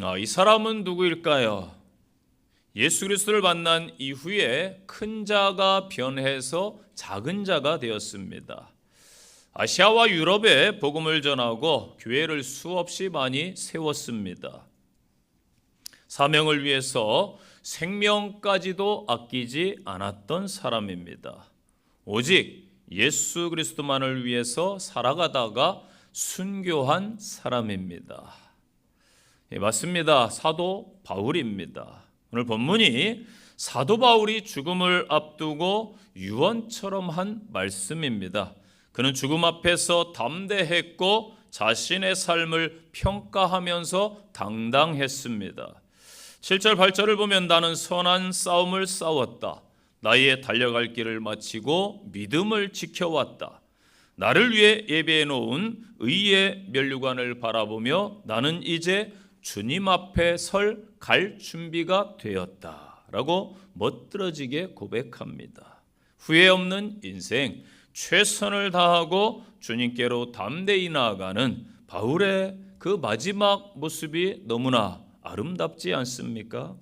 아, 이 사람은 누구일까요? 예수 그리스도를 만난 이후에 큰 자가 변해서 작은 자가 되었습니다. 아시아와 유럽에 복음을 전하고 교회를 수없이 많이 세웠습니다. 사명을 위해서 생명까지도 아끼지 않았던 사람입니다. 오직 예수 그리스도만을 위해서 살아가다가 순교한 사람입니다. 예, 맞습니다. 사도 바울입니다. 오늘 본문이 사도 바울이 죽음을 앞두고 유언처럼 한 말씀입니다. 그는 죽음 앞에서 담대했고 자신의 삶을 평가하면서 당당했습니다. 7절 8절을 보면 나는 선한 싸움을 싸웠다. 나의 달려갈 길을 마치고 믿음을 지켜왔다. 나를 위해 예배해 놓은 의의 면류관을 바라보며 나는 이제 주님 앞에 설 갈 준비가 되었다. 라고 멋들어지게 고백합니다. 후회 없는 인생, 최선을 다하고 주님께로 담대히 나아가는 바울의 그 마지막 모습이 너무나 아름답지 않습니까?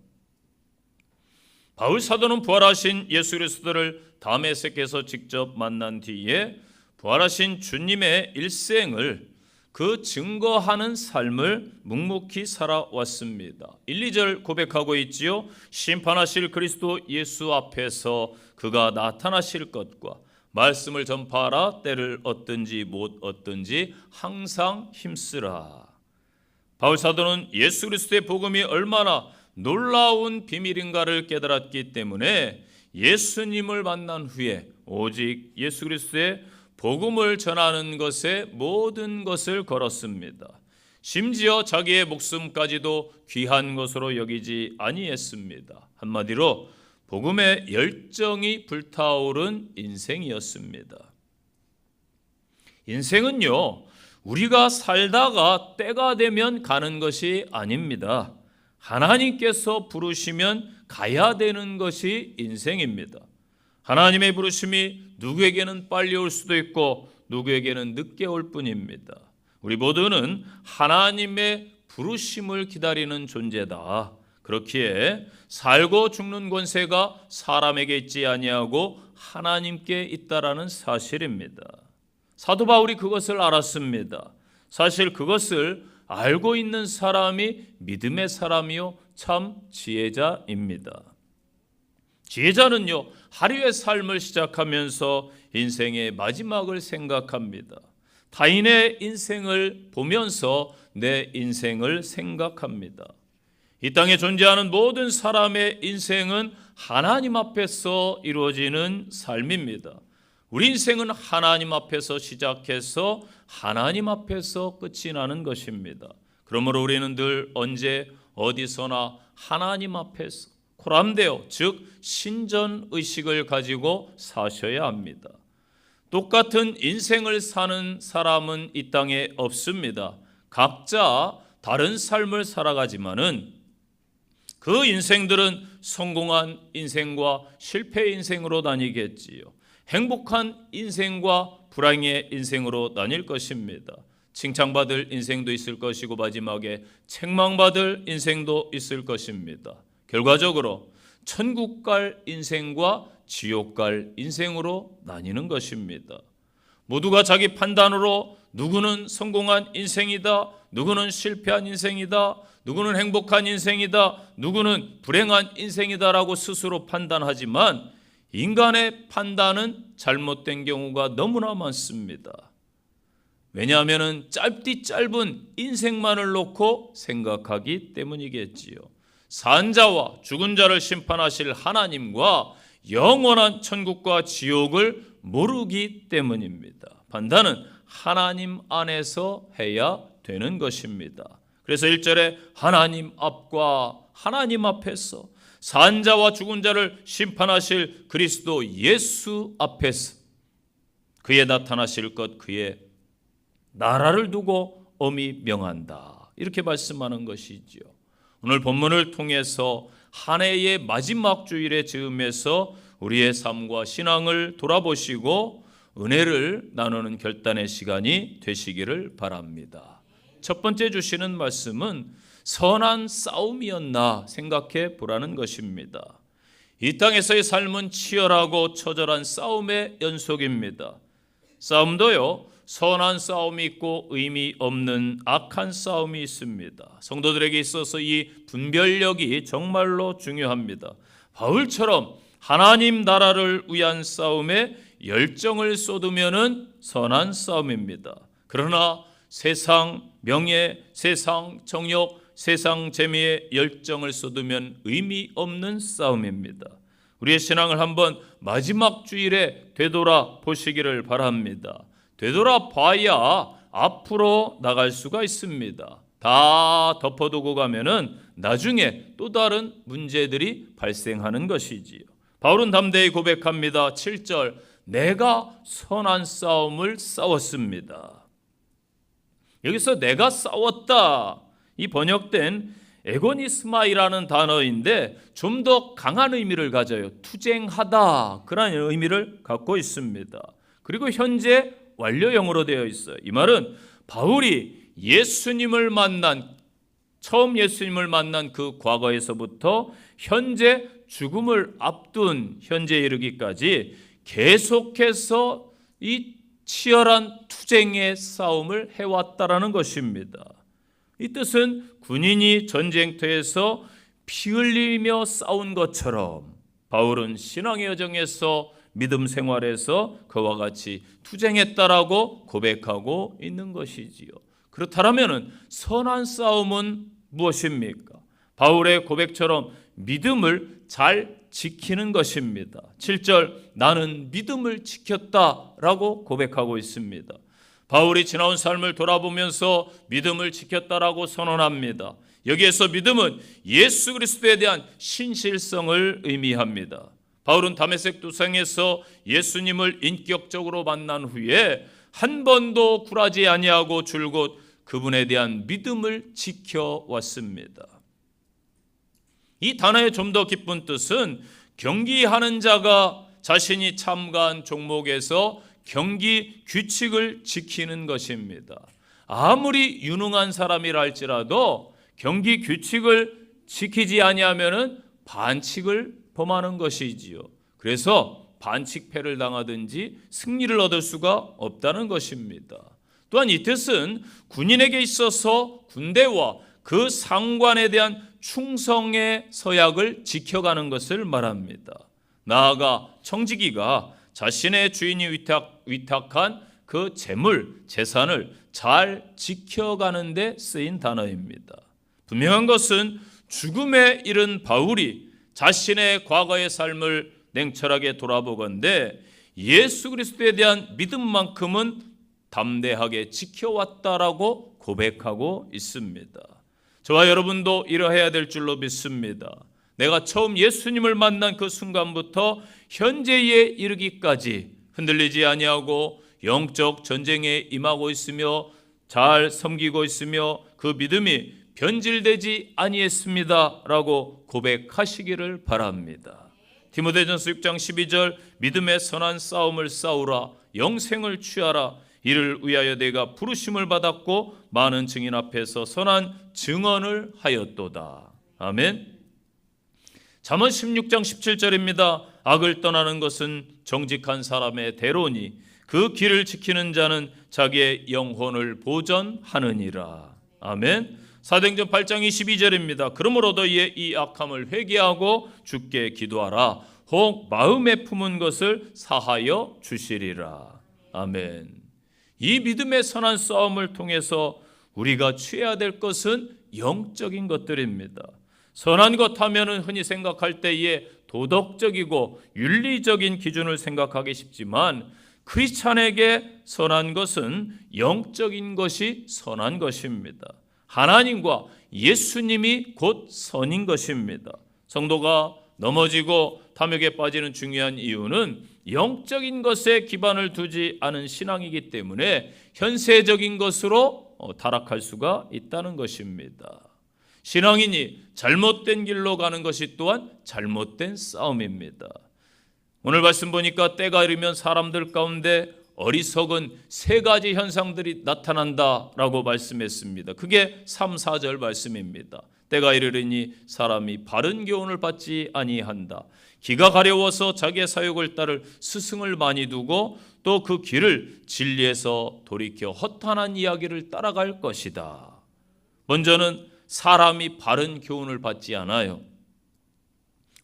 바울 사도는 부활하신 예수 그리스도를 다메섹에서 직접 만난 뒤에 부활하신 주님의 일생을 그 증거하는 삶을 묵묵히 살아왔습니다. 1, 2절 고백하고 있지요. 심판하실 그리스도 예수 앞에서 그가 나타나실 것과 말씀을 전파하라 때를 얻든지 못 얻든지 항상 힘쓰라. 바울 사도는 예수 그리스도의 복음이 얼마나 놀라운 비밀인가를 깨달았기 때문에 예수님을 만난 후에 오직 예수 그리스도의 복음을 전하는 것에 모든 것을 걸었습니다. 심지어 자기의 목숨까지도 귀한 것으로 여기지 아니했습니다. 한마디로 복음의 열정이 불타오른 인생이었습니다. 인생은요, 우리가 살다가 때가 되면 가는 것이 아닙니다. 하나님께서 부르시면 가야 되는 것이 인생입니다. 하나님의 부르심이 누구에게는 빨리 올 수도 있고 누구에게는 늦게 올 뿐입니다. 우리 모두는 하나님의 부르심을 기다리는 존재다. 그렇기에 살고 죽는 권세가 사람에게 있지 아니하고 하나님께 있다라는 사실입니다. 사도 바울이 그것을 알았습니다. 사실 그것을 알고 있는 사람이 믿음의 사람이요 참 지혜자입니다. 지혜자는요 하루의 삶을 시작하면서 인생의 마지막을 생각합니다. 타인의 인생을 보면서 내 인생을 생각합니다. 이 땅에 존재하는 모든 사람의 인생은 하나님 앞에서 이루어지는 삶입니다. 우리 인생은 하나님 앞에서 시작해서 하나님 앞에서 끝이 나는 것입니다. 그러므로 우리는 늘 언제 어디서나 하나님 앞에서 코람데오 즉 신전 의식을 가지고 사셔야 합니다. 똑같은 인생을 사는 사람은 이 땅에 없습니다. 각자 다른 삶을 살아가지만은 그 인생들은 성공한 인생과 실패 인생으로 나뉘겠지요. 행복한 인생과 불행의 인생으로 나뉠 것입니다. 칭찬받을 인생도 있을 것이고 마지막에 책망받을 인생도 있을 것입니다. 결과적으로 천국 갈 인생과 지옥 갈 인생으로 나뉘는 것입니다. 모두가 자기 판단으로 누구는 성공한 인생이다, 누구는 실패한 인생이다, 누구는 행복한 인생이다, 누구는 불행한 인생이다라고 스스로 판단하지만 인간의 판단은 잘못된 경우가 너무나 많습니다. 왜냐하면 짧디 짧은 인생만을 놓고 생각하기 때문이겠지요. 산자와 죽은 자를 심판하실 하나님과 영원한 천국과 지옥을 모르기 때문입니다. 판단은 하나님 안에서 해야 되는 것입니다. 그래서 1절에 하나님 앞과 하나님 앞에서 산자와 죽은 자를 심판하실 그리스도 예수 앞에서 그의 나타나실 것 그의 나라를 두고 엄히 명한다. 이렇게 말씀하는 것이지요. 오늘 본문을 통해서 한 해의 마지막 주일의 즈음에서 우리의 삶과 신앙을 돌아보시고 은혜를 나누는 결단의 시간이 되시기를 바랍니다. 첫 번째 주시는 말씀은 선한 싸움이었나 생각해 보라는 것입니다. 이 땅에서의 삶은 치열하고 처절한 싸움의 연속입니다. 싸움도요, 선한 싸움이 있고 의미 없는 악한 싸움이 있습니다. 성도들에게 있어서 이 분별력이 정말로 중요합니다. 바울처럼 하나님 나라를 위한 싸움에 열정을 쏟으면은 선한 싸움입니다. 그러나 세상 명예, 세상 정욕, 세상 재미에 열정을 쏟으면 의미 없는 싸움입니다. 우리의 신앙을 한번 마지막 주일에 되돌아 보시기를 바랍니다. 되돌아 봐야 앞으로 나갈 수가 있습니다. 다 덮어두고 가면은 나중에 또 다른 문제들이 발생하는 것이지요. 바울은 담대히 고백합니다. 7절 내가 선한 싸움을 싸웠습니다. 여기서 내가 싸웠다. 이 번역된 에고니스마이라는 단어인데 좀 더 강한 의미를 가져요. 투쟁하다. 그런 의미를 갖고 있습니다. 그리고 현재 완료형으로 되어 있어요. 이 말은 바울이 예수님을 만난 처음 예수님을 만난 그 과거에서부터 현재 죽음을 앞둔 현재에 이르기까지 계속해서 이 치열한 투쟁의 싸움을 해왔다라는 것입니다. 이 뜻은 군인이 전쟁터에서 피 흘리며 싸운 것처럼 바울은 신앙의 여정에서 믿음 생활에서 그와 같이 투쟁했다라고 고백하고 있는 것이지요. 그렇다면 선한 싸움은 무엇입니까? 바울의 고백처럼 믿음을 잘 지키는 것입니다. 7절 나는 믿음을 지켰다라고 고백하고 있습니다. 바울이 지나온 삶을 돌아보면서 믿음을 지켰다라고 선언합니다. 여기에서 믿음은 예수 그리스도에 대한 신실성을 의미합니다. 바울은 다메섹 두성에서 예수님을 인격적으로 만난 후에 한 번도 굴하지 아니하고 줄곧 그분에 대한 믿음을 지켜왔습니다. 이 단어의 좀 더 깊은 뜻은 경기하는 자가 자신이 참가한 종목에서 경기 규칙을 지키는 것입니다. 아무리 유능한 사람이라 할지라도 경기 규칙을 지키지 아니하면은 반칙을 범하는 것이지요. 그래서 반칙패를 당하든지 승리를 얻을 수가 없다는 것입니다. 또한 이 뜻은 군인에게 있어서 군대와 그 상관에 대한 충성의 서약을 지켜가는 것을 말합니다. 나아가 청지기가 자신의 주인이 위탁, 위탁한 그 재물, 재산을 잘 지켜가는 데 쓰인 단어입니다. 분명한 것은 죽음에 이른 바울이 자신의 과거의 삶을 냉철하게 돌아보건대 예수 그리스도에 대한 믿음만큼은 담대하게 지켜왔다라고 고백하고 있습니다. 저와 여러분도 이러해야 될 줄로 믿습니다. 내가 처음 예수님을 만난 그 순간부터 현재에 이르기까지 흔들리지 아니하고 영적 전쟁에 임하고 있으며 잘 섬기고 있으며 그 믿음이 변질되지 아니했습니다라고 고백하시기를 바랍니다. 디모데전서 6장 12절 믿음의 선한 싸움을 싸우라 영생을 취하라 이를 위하여 내가 부르심을 받았고 많은 증인 앞에서 선한 증언을 하였도다. 아멘. 잠언 16장 17절입니다. 악을 떠나는 것은 정직한 사람의 대로니 그 길을 지키는 자는 자기의 영혼을 보전하느니라. 아멘. 사도행전 8장 22절입니다. 그러므로 너희의 이 악함을 회개하고 주께 기도하라. 혹 마음에 품은 것을 사하여 주시리라. 아멘. 이 믿음의 선한 싸움을 통해서 우리가 취해야 될 것은 영적인 것들입니다. 선한 것 하면은 흔히 생각할 때에 도덕적이고 윤리적인 기준을 생각하기 쉽지만 크리스찬에게 선한 것은 영적인 것이 선한 것입니다. 하나님과 예수님이 곧 선인 것입니다. 성도가 넘어지고 탐욕에 빠지는 중요한 이유는 영적인 것에 기반을 두지 않은 신앙이기 때문에 현세적인 것으로 어, 타락할 수가 있다는 것입니다. 신앙인이 잘못된 길로 가는 것이 또한 잘못된 싸움입니다. 오늘 말씀 보니까 때가 이르면 사람들 가운데 어리석은 세 가지 현상들이 나타난다라고 말씀했습니다. 그게 3, 4절 말씀입니다. 때가 이르르니 사람이 바른 교훈을 받지 아니한다. 기가 가려워서 자기의 사욕을 따를 스승을 많이 두고 또 그 길을 진리에서 돌이켜 허탄한 이야기를 따라갈 것이다. 먼저는 사람이 바른 교훈을 받지 않아요.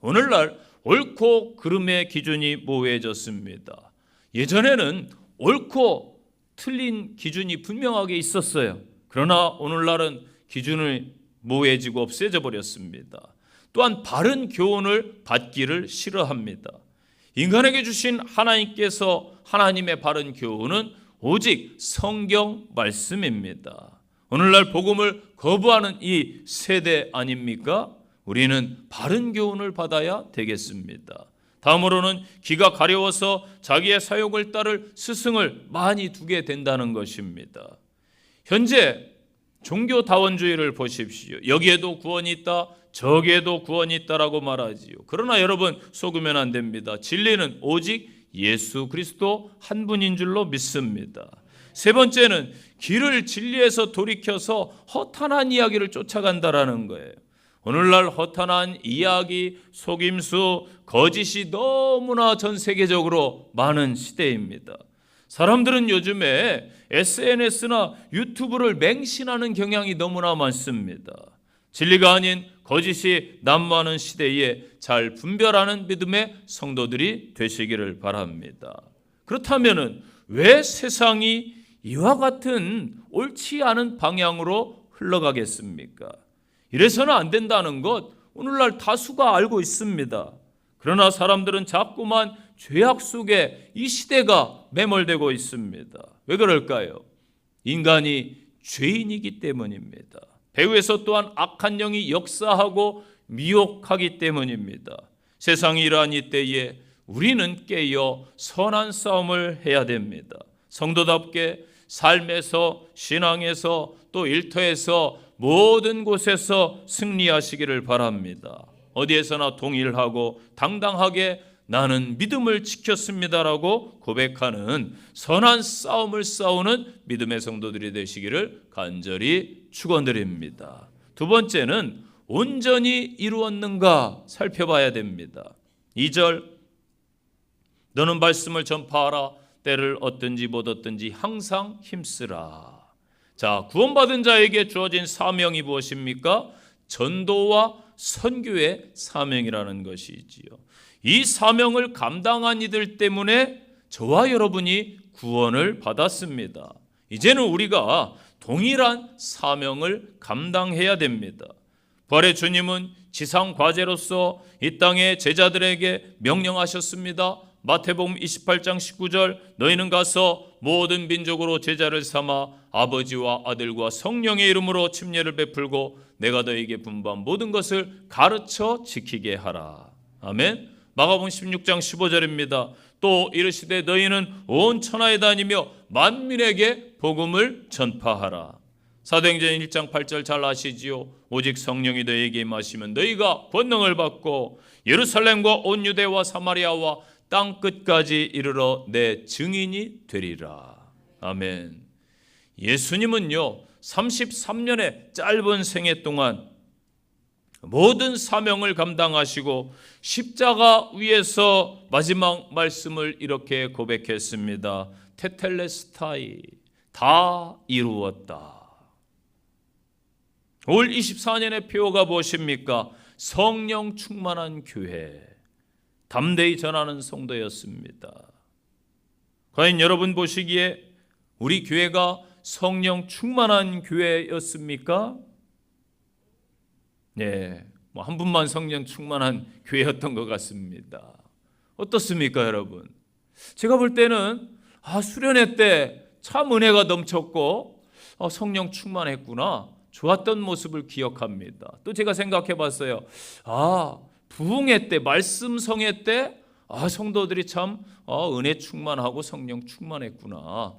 오늘날 옳고 그름의 기준이 모호해졌습니다. 예전에는 옳고 틀린 기준이 분명하게 있었어요. 그러나 오늘날은 기준을 모호해지고 없애져 버렸습니다. 또한 바른 교훈을 받기를 싫어합니다. 인간에게 주신 하나님께서 하나님의 바른 교훈은 오직 성경 말씀입니다. 오늘날 복음을 거부하는 이 세대 아닙니까? 우리는 바른 교훈을 받아야 되겠습니다. 다음으로는 기가 가려워서 자기의 사욕을 따를 스승을 많이 두게 된다는 것입니다. 현재 종교 다원주의를 보십시오. 여기에도 구원이 있다, 저기에도 구원이 있다라고 말하지요. 그러나 여러분 속으면 안 됩니다. 진리는 오직 예수 그리스도 한 분인 줄로 믿습니다. 세 번째는 길을 진리에서 돌이켜서 허탄한 이야기를 쫓아간다라는 거예요. 오늘날 허탄한 이야기, 속임수, 거짓이 너무나 전 세계적으로 많은 시대입니다. 사람들은 요즘에 SNS나 유튜브를 맹신하는 경향이 너무나 많습니다. 진리가 아닌 거짓이 난무하는 시대에 잘 분별하는 믿음의 성도들이 되시기를 바랍니다. 그렇다면은 왜 세상이 이와 같은 옳지 않은 방향으로 흘러가겠습니까? 이래서는 안 된다는 것 오늘날 다수가 알고 있습니다. 그러나 사람들은 자꾸만 죄악 속에 이 시대가 매몰되고 있습니다. 왜 그럴까요? 인간이 죄인이기 때문입니다. 배후에서 또한 악한 영이 역사하고 미혹하기 때문입니다. 세상이 이러한 이때에 우리는 깨어 선한 싸움을 해야 됩니다. 성도답게 삶에서 신앙에서 또 일터에서 모든 곳에서 승리하시기를 바랍니다. 어디에서나 동일하고 당당하게 나는 믿음을 지켰습니다라고 고백하는 선한 싸움을 싸우는 믿음의 성도들이 되시기를 간절히 축원드립니다. 두 번째는 온전히 이루었는가 살펴봐야 됩니다. 2절 너는 말씀을 전파하라 때를 얻든지 못 얻든지 항상 힘쓰라. 자, 구원받은 자에게 주어진 사명이 무엇입니까? 전도와 선교의 사명이라는 것이지요. 이 사명을 감당한 이들 때문에 저와 여러분이 구원을 받았습니다. 이제는 우리가 동일한 사명을 감당해야 됩니다. 부활의 주님은 지상 과제로서 이 땅의 제자들에게 명령하셨습니다. 마태복음 28장 19절 너희는 가서 모든 민족으로 제자를 삼아 아버지와 아들과 성령의 이름으로 침례를 베풀고 내가 너희에게 분부한 모든 것을 가르쳐 지키게 하라. 아멘. 마가복음 16장 15절입니다. 또 이르시되 너희는 온 천하에 다니며 만민에게 복음을 전파하라. 사도행전 1장 8절 잘 아시지요. 오직 성령이 너희에게 임하시면 너희가 권능을 받고 예루살렘과 온 유대와 사마리아와 땅 끝까지 이르러 내 증인이 되리라. 아멘. 예수님은요. 33년의 짧은 생애 동안 모든 사명을 감당하시고 십자가 위에서 마지막 말씀을 이렇게 고백했습니다. 테텔레스타이 다 이루었다. 올 24년의 표어가 무엇입니까? 성령 충만한 교회. 담대히 전하는 성도였습니다. 과연 여러분 보시기에 우리 교회가 성령 충만한 교회였습니까? 네, 뭐 한 분만 성령 충만한 교회였던 것 같습니다. 어떻습니까, 여러분? 제가 볼 때는 아 수련회 때 참 은혜가 넘쳤고 아, 성령 충만했구나 좋았던 모습을 기억합니다. 또 제가 생각해봤어요. 아 부흥회 때 말씀 성회 때 아, 성도들이 참 아, 은혜 충만하고 성령 충만했구나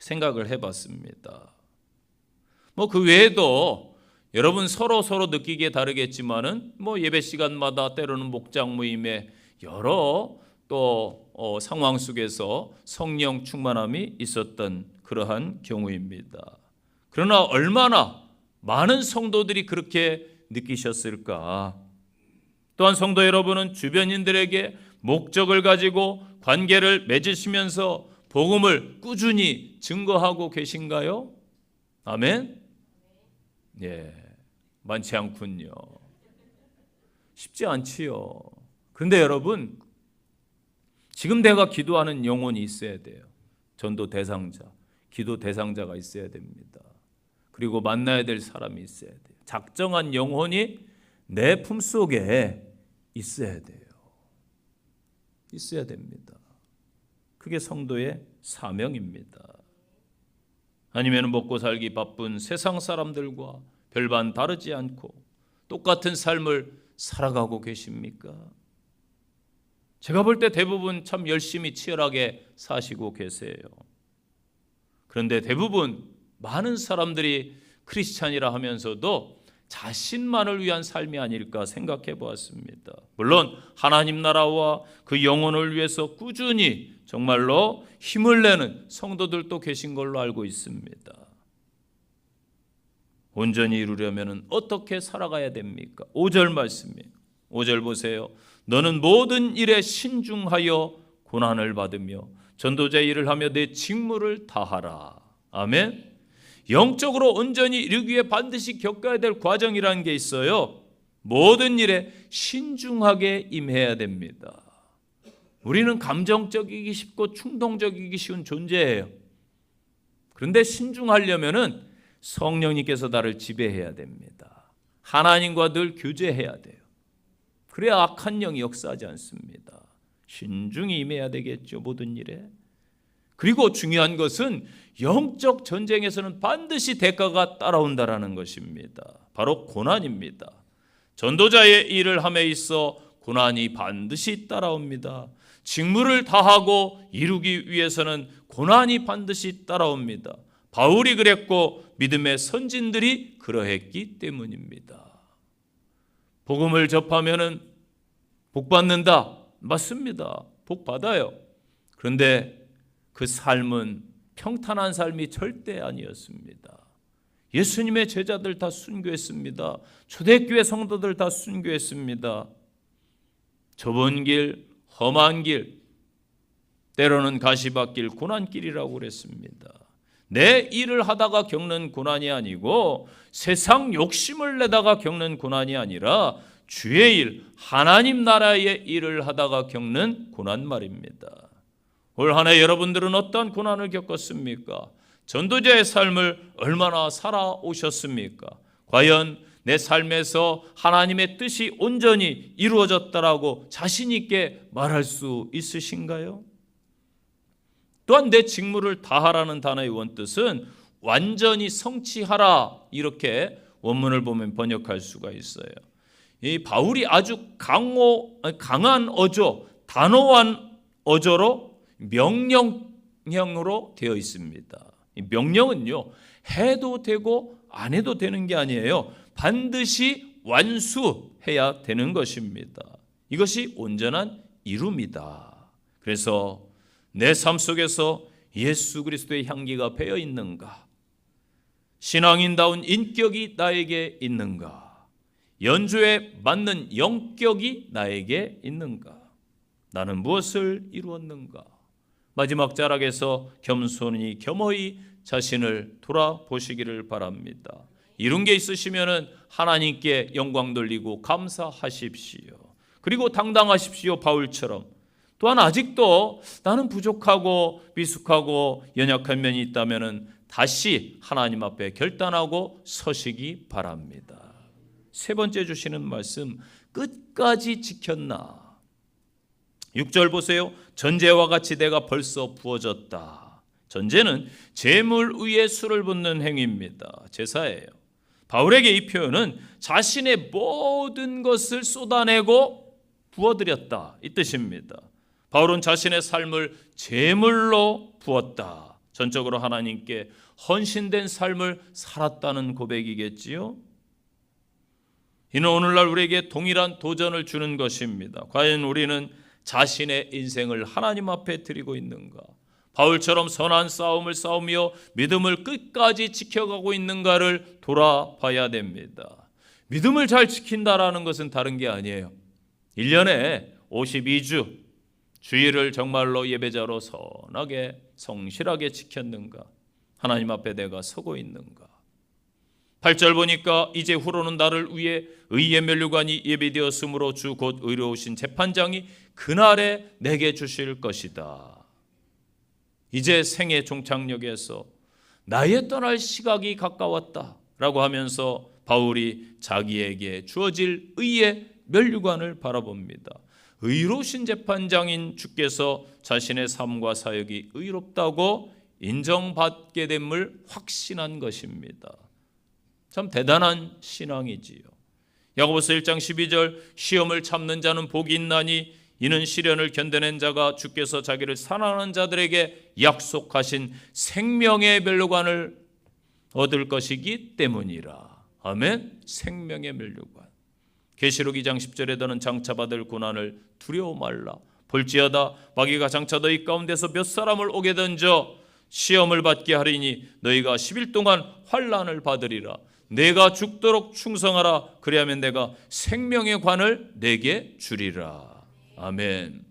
생각을 해봤습니다. 뭐 그 외에도 여러분 서로 서로 느끼기에 다르겠지만은 뭐 예배 시간마다 때로는 목장 모임에 여러 또 어, 상황 속에서 성령 충만함이 있었던 그러한 경우입니다. 그러나 얼마나 많은 성도들이 그렇게 느끼셨을까? 또한 성도 여러분은 주변인들에게 목적을 가지고 관계를 맺으시면서 복음을 꾸준히 증거하고 계신가요? 아멘? 예, 많지 않군요. 쉽지 않지요. 그런데 여러분, 지금 내가 기도하는 영혼이 있어야 돼요. 전도 대상자, 기도 대상자가 있어야 됩니다. 그리고 만나야 될 사람이 있어야 돼요. 작정한 영혼이 내 품속에 있어야 돼요. 있어야 됩니다. 그게 성도의 사명입니다. 아니면 먹고 살기 바쁜 세상 사람들과 별반 다르지 않고 똑같은 삶을 살아가고 계십니까? 제가 볼 때 대부분 참 열심히 치열하게 사시고 계세요. 그런데 대부분 많은 사람들이 크리스찬이라 하면서도 자신만을 위한 삶이 아닐까 생각해 보았습니다. 물론 하나님 나라와 그 영혼을 위해서 꾸준히 정말로 힘을 내는 성도들도 계신 걸로 알고 있습니다. 온전히 이루려면 어떻게 살아가야 됩니까? 5절 말씀이에요. 5절 보세요. 너는 모든 일에 신중하여 고난을 받으며 전도자의 일을 하며 내 직무를 다하라. 아멘. 영적으로 온전히 이르기 위해 반드시 겪어야 될 과정이라는 게 있어요. 모든 일에 신중하게 임해야 됩니다. 우리는 감정적이기 쉽고 충동적이기 쉬운 존재예요. 그런데 신중하려면은 성령님께서 나를 지배해야 됩니다. 하나님과 늘 교제해야 돼요. 그래야 악한 영이 역사하지 않습니다. 신중히 임해야 되겠죠, 모든 일에. 그리고 중요한 것은 영적 전쟁에서는 반드시 대가가 따라온다라는 것입니다. 바로 고난입니다. 전도자의 일을 함에 있어 고난이 반드시 따라옵니다. 직무를 다하고 이루기 위해서는 고난이 반드시 따라옵니다. 바울이 그랬고 믿음의 선진들이 그러했기 때문입니다. 복음을 접하면은 복 받는다. 맞습니다. 복 받아요. 그런데 그 삶은 평탄한 삶이 절대 아니었습니다. 예수님의 제자들 다 순교했습니다. 초대교회 성도들 다 순교했습니다. 좁은 길, 험한 길, 때로는 가시밭길, 고난길이라고 그랬습니다. 내 일을 하다가 겪는 고난이 아니고 세상 욕심을 내다가 겪는 고난이 아니라 주의 일, 하나님 나라의 일을 하다가 겪는 고난 말입니다. 올 한해 여러분들은 어떤 고난을 겪었습니까? 전도자의 삶을 얼마나 살아오셨습니까? 과연 내 삶에서 하나님의 뜻이 온전히 이루어졌다라고 자신 있게 말할 수 있으신가요? 또한 내 직무를 다하라는 단어의 원뜻은 완전히 성취하라 이렇게 원문을 보면 번역할 수가 있어요. 이 바울이 아주 강호 강한 어조, 단호한 어조로 명령형으로 되어 있습니다. 명령은요 해도 되고 안 해도 되는 게 아니에요. 반드시 완수해야 되는 것입니다. 이것이 온전한 이룸이다. 그래서 내 삶 속에서 예수 그리스도의 향기가 배어 있는가? 신앙인다운 인격이 나에게 있는가? 연주에 맞는 영격이 나에게 있는가? 나는 무엇을 이루었는가? 마지막 자락에서 겸손히 겸허히 자신을 돌아보시기를 바랍니다. 이룬 게 있으시면은 하나님께 영광 돌리고 감사하십시오. 그리고 당당하십시오. 바울처럼. 또한 아직도 나는 부족하고 미숙하고 연약한 면이 있다면은 다시 하나님 앞에 결단하고 서시기 바랍니다. 세 번째 주시는 말씀 끝까지 지켰나? 6절 보세요. 전제와 같이 내가 벌써 부어졌다. 전제는 재물 위에 술을 붓는 행위입니다. 제사예요. 바울에게 이 표현은 자신의 모든 것을 쏟아내고 부어드렸다. 이 뜻입니다. 바울은 자신의 삶을 제물로 부었다. 전적으로 하나님께 헌신된 삶을 살았다는 고백이겠지요. 이는 오늘날 우리에게 동일한 도전을 주는 것입니다. 과연 우리는 자신의 인생을 하나님 앞에 드리고 있는가? 바울처럼 선한 싸움을 싸우며 믿음을 끝까지 지켜가고 있는가를 돌아봐야 됩니다. 믿음을 잘 지킨다라는 것은 다른 게 아니에요. 1년에 52주 주일을 정말로 예배자로 선하게 성실하게 지켰는가? 하나님 앞에 내가 서고 있는가? 8절 보니까 이제 후로는 나를 위해 의의 면류관이 예비되었으므로 주 곧 의로우신 재판장이 그날에 내게 주실 것이다. 이제 생의 종착역에서 나의 떠날 시각이 가까웠다라고 하면서 바울이 자기에게 주어질 의의 면류관을 바라봅니다. 의로우신 재판장인 주께서 자신의 삶과 사역이 의롭다고 인정받게 됨을 확신한 것입니다. 참 대단한 신앙이지요. 야고보서 1장 12절 시험을 참는 자는 복이 있나니 이는 시련을 견뎌낸 자가 주께서 자기를 사랑하는 자들에게 약속하신 생명의 멸류관을 얻을 것이기 때문이라. 아멘. 생명의 멸류관. 계시록 2장 10절에 너는 장차받을 고난을 두려워 말라. 볼지어다 마귀가 장차 너희 가운데서 몇 사람을 오게 던져 시험을 받게 하리니 너희가 10일 동안 환란을 받으리라. 내가 죽도록 충성하라. 그리하면 내가 생명의 관을 내게 주리라. 아멘.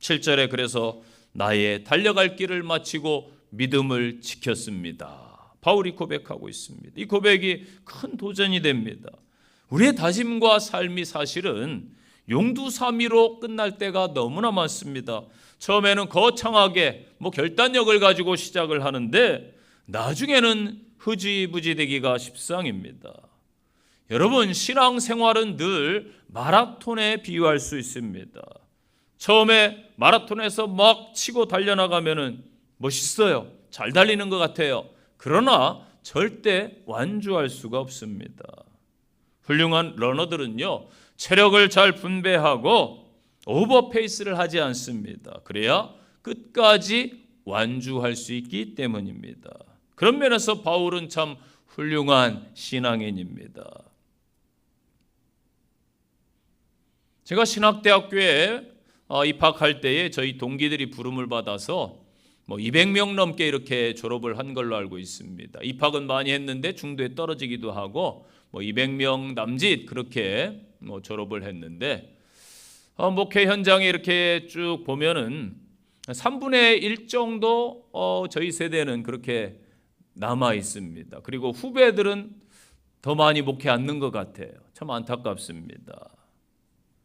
7절에 그래서 나의 달려갈 길을 마치고 믿음을 지켰습니다. 바울이 고백하고 있습니다. 이 고백이 큰 도전이 됩니다. 우리의 다짐과 삶이 사실은 용두사미로 끝날 때가 너무나 많습니다. 처음에는 거창하게 뭐 결단력을 가지고 시작을 하는데 나중에는 흐지부지 되기가 십상입니다. 여러분 신앙 생활은 늘 마라톤에 비유할 수 있습니다. 처음에 마라톤에서 막 치고 달려나가면은 멋있어요. 잘 달리는 것 같아요. 그러나 절대 완주할 수가 없습니다. 훌륭한 러너들은요, 체력을 잘 분배하고 오버페이스를 하지 않습니다. 그래야 끝까지 완주할 수 있기 때문입니다. 그런 면에서 바울은 참 훌륭한 신앙인입니다. 제가 신학대학교에 어, 입학할 때에 저희 동기들이 부름을 받아서 뭐 200명 넘게 이렇게 졸업을 한 걸로 알고 있습니다. 입학은 많이 했는데 중도에 떨어지기도 하고 뭐 200명 남짓 그렇게 뭐 졸업을 했는데 어, 목회 현장에 이렇게 쭉 보면은 3분의 1 정도 어, 저희 세대는 그렇게 남아 있습니다. 그리고 후배들은 더 많이 목회 않는 것 같아요. 참 안타깝습니다.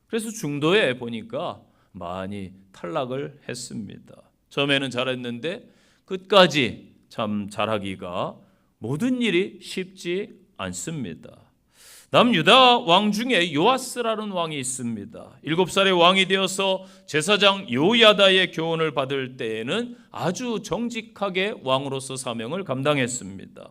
그래서 중도에 보니까 많이 탈락을 했습니다. 처음에는 잘했는데 끝까지 참 잘하기가 모든 일이 쉽지 않습니다. 남유다 왕 중에 요아스라는 왕이 있습니다. 일곱 살의 왕이 되어서 제사장 요야다의 교훈을 받을 때에는 아주 정직하게 왕으로서 사명을 감당했습니다.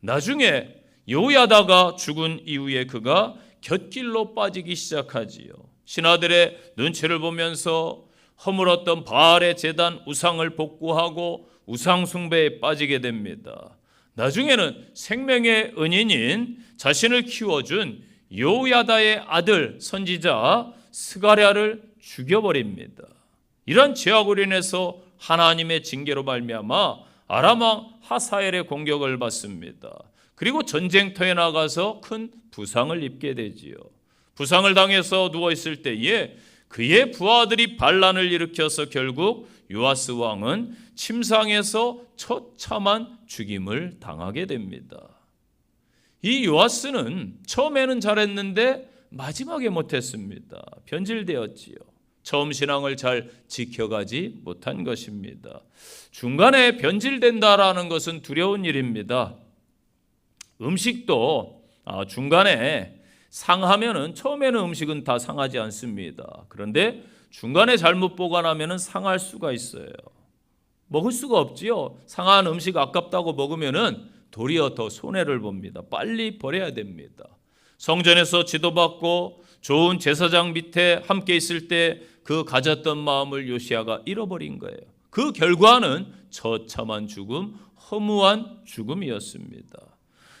나중에 요야다가 죽은 이후에 그가 곁길로 빠지기 시작하지요. 신하들의 눈치를 보면서 허물었던 바알의 제단 우상을 복구하고 우상 숭배에 빠지게 됩니다. 나중에는 생명의 은인인 자신을 키워준 요야다의 아들 선지자 스가랴를 죽여버립니다. 이런 죄악으로 인해서 하나님의 징계로 말미암아 아람왕 하사엘의 공격을 받습니다. 그리고 전쟁터에 나가서 큰 부상을 입게 되지요. 부상을 당해서 누워 있을 때에 그의 부하들이 반란을 일으켜서 결국 요아스 왕은 침상에서 처참한 죽임을 당하게 됩니다. 이 요아스는 처음에는 잘했는데 마지막에 못했습니다. 변질되었지요. 처음 신앙을 잘 지켜가지 못한 것입니다. 중간에 변질된다라는 것은 두려운 일입니다. 음식도 아, 중간에 상하면은 처음에는 음식은 다 상하지 않습니다. 그런데 중간에 잘못 보관하면은 상할 수가 있어요. 먹을 수가 없지요. 상한 음식 아깝다고 먹으면은 도리어 더 손해를 봅니다. 빨리 버려야 됩니다. 성전에서 지도받고 좋은 제사장 밑에 함께 있을 때 그 가졌던 마음을 요시아가 잃어버린 거예요. 그 결과는 처참한 죽음, 허무한 죽음이었습니다.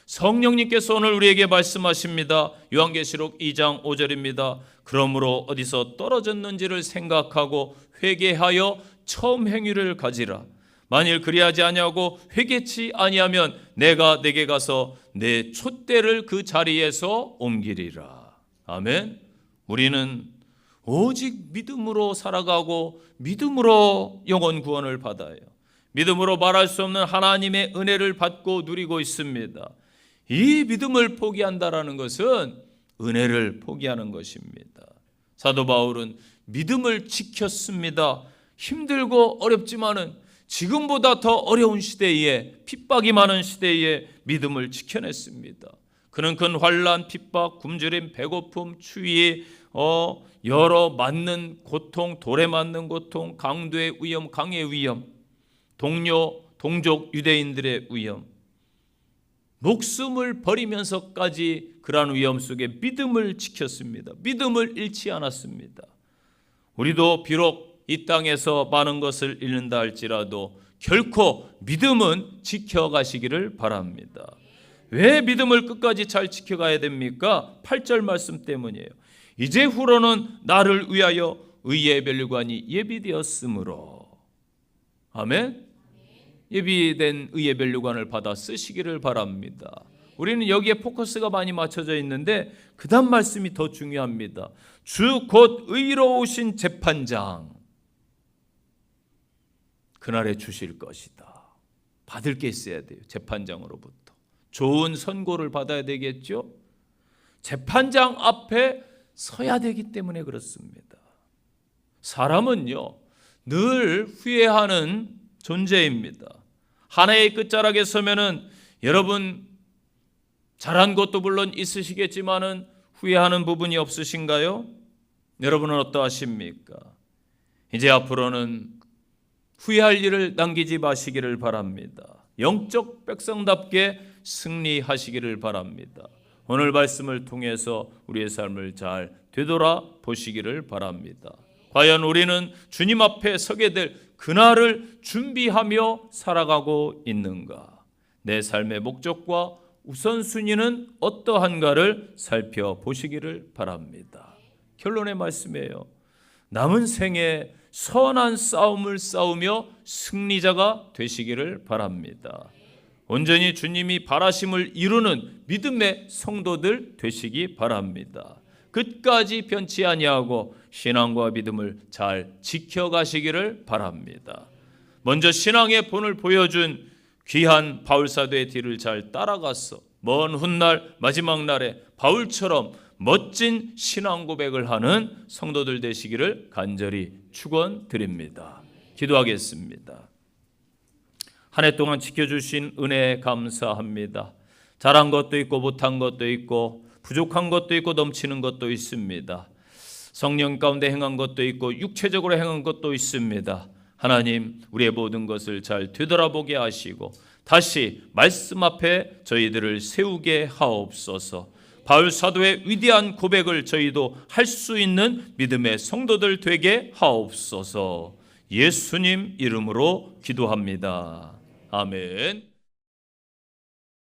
성령님께서 오늘 우리에게 말씀하십니다. 요한계시록 2장 5절입니다. 그러므로 어디서 떨어졌는지를 생각하고 회개하여 처음 행위를 가지라. 만일 그리하지 아니하고 회개치 아니하면 내가 내게 가서 내 촛대를 그 자리에서 옮기리라. 아멘. 우리는 오직 믿음으로 살아가고 믿음으로 영원 구원을 받아요. 믿음으로 말할 수 없는 하나님의 은혜를 받고 누리고 있습니다. 이 믿음을 포기한다라는 것은 은혜를 포기하는 것입니다. 사도 바울은 믿음을 지켰습니다. 힘들고 어렵지만은 지금보다 더 어려운 시대에 핍박이 많은 시대에 믿음을 지켜냈습니다. 그는 큰 환란, 핍박, 굶주림, 배고픔, 추위, 어, 여러 맞는 고통, 돌에 맞는 고통, 강도의 위험, 강의 위험, 동료, 동족 유대인들의 위험, 목숨을 버리면서까지 그러한 위험 속에 믿음을 지켰습니다. 믿음을 잃지 않았습니다. 우리도 비록 이 땅에서 많은 것을 잃는다 할지라도 결코 믿음은 지켜가시기를 바랍니다. 왜 믿음을 끝까지 잘 지켜가야 됩니까? 8절 말씀 때문이에요. 이제 후로는 나를 위하여 의의 멸류관이 예비되었으므로 아멘. 예비된 의의 멸류관을 받아 쓰시기를 바랍니다. 우리는 여기에 포커스가 많이 맞춰져 있는데 그다음 말씀이 더 중요합니다. 주 곧 의로우신 재판장 그날에 주실 것이다. 받을 게 있어야 돼요. 재판장으로부터. 좋은 선고를 받아야 되겠죠? 재판장 앞에 서야 되기 때문에 그렇습니다. 사람은요, 늘 후회하는 존재입니다. 하나의 끝자락에 서면은 여러분 잘한 것도 물론 있으시겠지만은 후회하는 부분이 없으신가요? 여러분은 어떠하십니까? 이제 앞으로는 후회할 일을 남기지 마시기를 바랍니다. 영적 백성답게 승리하시기를 바랍니다. 오늘 말씀을 통해서 우리의 삶을 잘 되돌아 보시기를 바랍니다. 과연 우리는 주님 앞에 서게 될 그날을 준비하며 살아가고 있는가? 내 삶의 목적과 우선순위는 어떠한가를 살펴보시기를 바랍니다. 결론의 말씀이에요. 남은 생에 선한 싸움을 싸우며 승리자가 되시기를 바랍니다. 온전히 주님이 바라심을 이루는 믿음의 성도들 되시기 바랍니다. 끝까지 변치 아니하고 신앙과 믿음을 잘 지켜가시기를 바랍니다. 먼저 신앙의 본을 보여준 귀한 바울 사도의 뒤를 잘 따라가서 먼 훗날 마지막 날에 바울처럼 멋진 신앙 고백을 하는 성도들 되시기를 간절히 축원드립니다. 기도하겠습니다. 한 해 동안 지켜주신 은혜 감사합니다. 잘한 것도 있고 못한 것도 있고 부족한 것도 있고 넘치는 것도 있습니다. 성령 가운데 행한 것도 있고 육체적으로 행한 것도 있습니다. 하나님, 우리의 모든 것을 잘 되돌아보게 하시고 다시 말씀 앞에 저희들을 세우게 하옵소서. 바울 사도의 위대한 고백을 저희도 할 수 있는 믿음의 성도들 되게 하옵소서. 예수님 이름으로 기도합니다. 아멘.